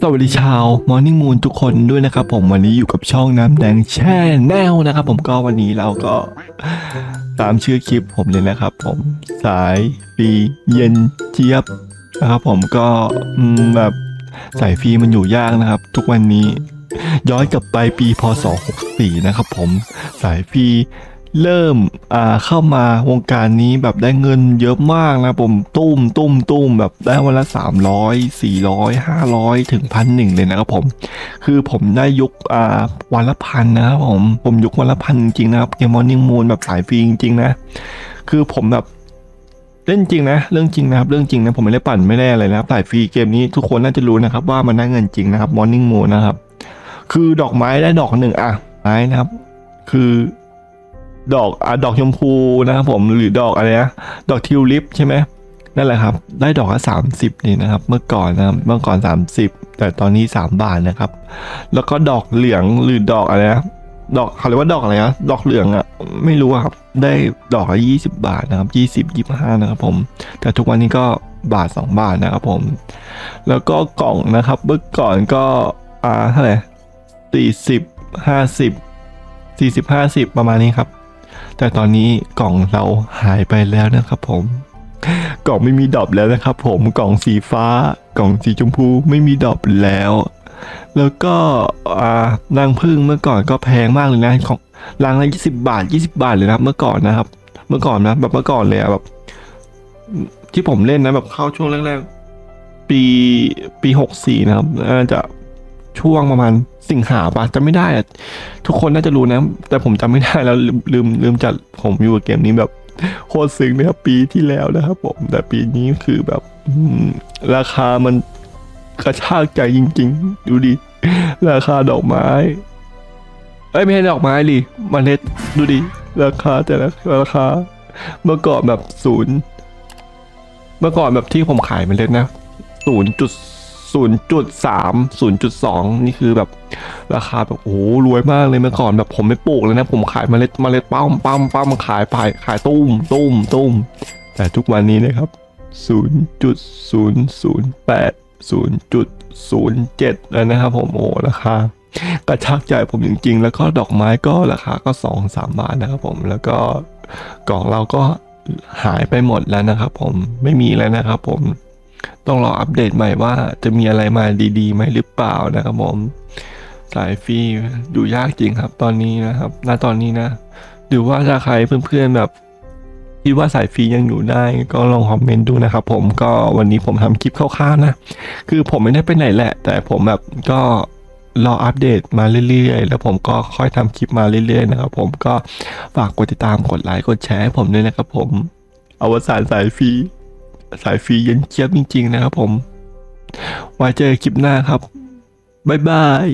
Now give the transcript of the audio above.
สวัสดีชาว Morning Moon ทุกคนด้วยนะครับผมวันนี้อยู่กับช่องน้ำแดงแช่แนวนะครับ ผมก็วันนี้เราก็ตามชื่อคลิปผมเลยนะครับ ผมสายฟรีเย็นเจี๊ยบนะครับผมก็แบบสายฟรีมันอยู่ยากนะครับ ทุกวันนี้ย้อนกลับไปปีพศ 64 นะครับผมสายฟรี เริ่มอ่าเข้ามาวงการนี้แบบได้เงินเยอะมากนะผมตุ้มตุ้มตุ้มแบบได้วันละ 300 400 500 ถึงพันหนึ่งเลยนะครับผม คือผมได้ยุคอ่าวันละพันนะครับผม ผมยุควันละพันจริงนะครับเกมมอร์นิ่งมูนแบบสายฟรีจริงนะ คือผมแบบเล่นจริงนะ เรื่องจริงนะครับ เรื่องจริงนะ ผมไม่ได้ปั่นไม่ได้อะไรนะครับสายฟรีเกมนี้ทุกคนน่าจะรู้นะครับ ว่ามันได้เงินจริงนะครับมอร์นิ่งมูนนะครับ คือดอกไม้ได้ดอกหนึ่งอะไม้นะครับ คือ ดอกอะดอกชมพูนะครับผมหรือดอกอะไรนะดอกทิวลิปใช่ไหมนั่นแหละครับ ได้ดอกละสามสิบนี่นะครับ เมื่อก่อนนะครับเมื่อก่อนสามสิบแต่ตอนนี้สามบาทนะครับ แล้วก็ดอกเหลืองหรือดอกอะไรนะดอกเขาเรียกว่าดอกอะไรนะดอกเหลืองอะไม่รู้ครับ ได้ดอกละยี่สิบาทนะครับยี่สิบยี่ห้านะครับผม แต่ทุกวันนี้ก็บาทสองบาทนะครับผม แล้วก็กล่องนะครับ เมื่อก่อนก็อ่าเท่าไหร่สี่สิบห้าสิบสี่สิบห้าสิบประมาณนี้ครับ แต่ตอนนี้กล่องเราหายไปแล้วนะครับผม กล่องไม่มีดอปแล้วนะครับผมกล่องสีฟ้ากล่องสีชมพูไม่มีดอปแล้ว แล้วก็อ่านางพึ่งเมื่อก่อนก็แพงมากเลยนะของรางละยี่สิบาทยี่สิบาทเลยนะเมื่อก่อนนะครับ เมื่อก่อนนะแบบเมื่อก่อนเลยอะแบบที่ผมเล่นนะแบบเข้าช่วงแรกๆปีปีหกสี่นะครับน่าจะ ช่วงประมาณสิงหาปะจำไม่ได้อะทุกคนน่าจะรู้นะ แต่ผมจำไม่ได้แล้วลืมลืมจัดผมอยู่กับเกมนี้แบบโคตรซึ้งนะครับปีที่แล้วนะครับผมแต่ปีนี้คือแบบราคามันกระชากใจจริง ๆ ดูดิ ราคาดอกไม้ เอ้ยไม่ใช่ดอกไม้ดิเมล็ดดูดิ ราคาแต่ละราคา เมื่อก่อนแบบศูนย์ เมื่อก่อนแบบที่ผมขายเมล็ดนะศูนย์จุดนย์จุดสามศูนย์จุด สองนี่คือแบบราคาแบบโอ้รวยมากเลยเมื่อก่อนแบบผมไม่ปลูกเลยนะ ผมขายเมล็ดเมล็ดปั้มปั้มปั้มขายไปขายตุ้มตุ้มตุ้มแต่ทุกวันนี้นะครับศูนย์จุดศูนย์ศูนย์แปดศูนย์จุดศูนย์เล้วนะครับผมโอ้ราคากระชากใจผมจริง ๆ แล้วก็ดอกไม้ก็ราคาก็สองสามบาทนะครับผมแล้วก็กล่องเราก็หายไปหมดแล้วนะครับผมไม่มีแล้วนะครับผม ต้องรออัปเดตใหม่ว่าจะมีอะไรมาดีๆไหมหรือเปล่านะครับผม สายฟรีอยู่ยากจริงครับตอนนี้นะครับณตอนนี้นะ หรือว่าถ้าใครเพื่อนๆแบบคิดว่าสายฟรียังอยู่ได้ก็ลองคอมเมนต์ดูนะครับผมก็วันนี้ผมทำคลิปคร่าวๆนะ คือผมไม่ได้ไปไหนแหละ แต่ผมแบบก็รออัปเดตมาเรื่อยๆ แล้วผมก็ค่อยทำคลิปมาเรื่อยๆนะครับผมก็ฝากกดติดตามกดไลค์กดแชร์ให้ผมด้วยนะครับผมอวสานสายฟรี สายฟรีเย็นเจี๊ยบจริง ๆ นะครับผม ไว้เจอคลิปหน้าครับ บ๊ายบาย